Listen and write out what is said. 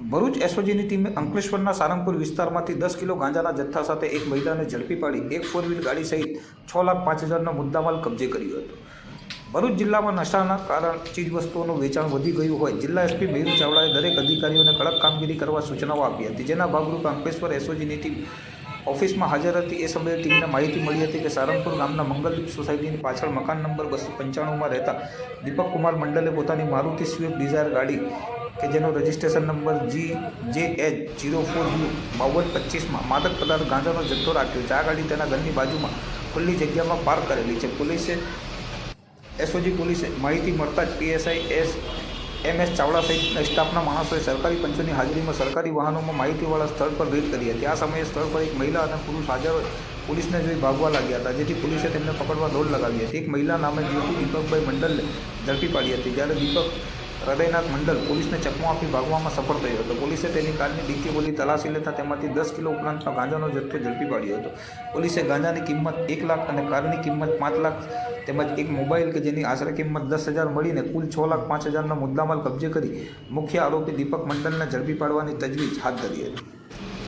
ભરૂચ એસઓજીની ટીમે અંકલેશ્વરના સારંગપુર વિસ્તારમાંથી દસ કિલો ગાંજાના જથ્થા સાથે એક મહિલાને ઝડપી પાડી એક ફોર વ્હીલ ગાડી સહિત છ લાખ પાંચ હજારનો મુદ્દામાલ કબજે કર્યો હતો. ભરૂચ જિલ્લામાં નશાના કારણ ચીજવસ્તુઓનું વેચાણ વધી ગયું હોય, જિલ્લા એસપી મયુર ચાવડાએ દરેક અધિકારીઓને કડક કામગીરી કરવા સૂચનાઓ આપી હતી. જેના ભાગરૂપે અંકલેશ્વર એસઓજીની ટીમ ઓફિસમાં હાજર હતી. એ સમયે ટીમને માહિતી મળી હતી કે સારંગપુર ગામના મંગલદીપ સોસાયટીની પાછળ મકાન નંબર બસો પંચાણુંમાં રહેતા દીપક કુમાર મંડલે પોતાની મારુતિ સ્વિફ્ટ ડિઝાયર ગાડી કે જેનો રજિસ્ટ્રેશન નંબર જી જે એચ જીરો ફોર યુ બાવન પચીસમાં, માદક પદાર્થ ગાંજાનો જથ્થો રાખ્યો છે. આ ગાડી તેના ઘરની બાજુમાં ખુલ્લી જગ્યામાં પાર્ક કરેલી છે. પોલીસે, એસઓજી પોલીસે માહિતી મળતા જ PSI S, M, S Chavda સહિત સ્ટાફના માણસોએ સરકારી પંચોની હાજરીમાં સરકારી વાહનોમાં માહિતીવાળા સ્થળ પર રેડ કરી હતી. આ સમયે સ્થળ પર એક મહિલા અને પુરુષ હાજર પોલીસને જોઈ ભાગવા લાગ્યા હતા, જેથી પોલીસે તેમને પકડવા દોડ લગાવી હતી. એક મહિલા નામે જ્યોતિ દીપકભાઈ મંડલને ઝડપી પાડી હતી. જ્યારે દીપક હૃદયનાથ મંડલ પોલીસને ચકમો આપી ભાગવામાં સફળ થયો હતો. પોલીસે તેની કારની ડીકી બોલી તલાશી લેતા તેમાંથી દસ કિલો ઉપરાંતનો ગાંજાનો જથ્થો ઝડપી પાડ્યો હતો. પોલીસે ગાંજાની કિંમત એક લાખ અને કારની કિંમત પાંચ લાખ તેમજ એક મોબાઈલ કે જેની આશરે કિંમત દસ હજાર મળીને કુલ છ લાખ પાંચ હજારનો મુદ્દામાલ કબજે કરી મુખ્ય આરોપી દીપક મંડલને ઝડપી પાડવાની તજવીજ હાથ ધરી હતી.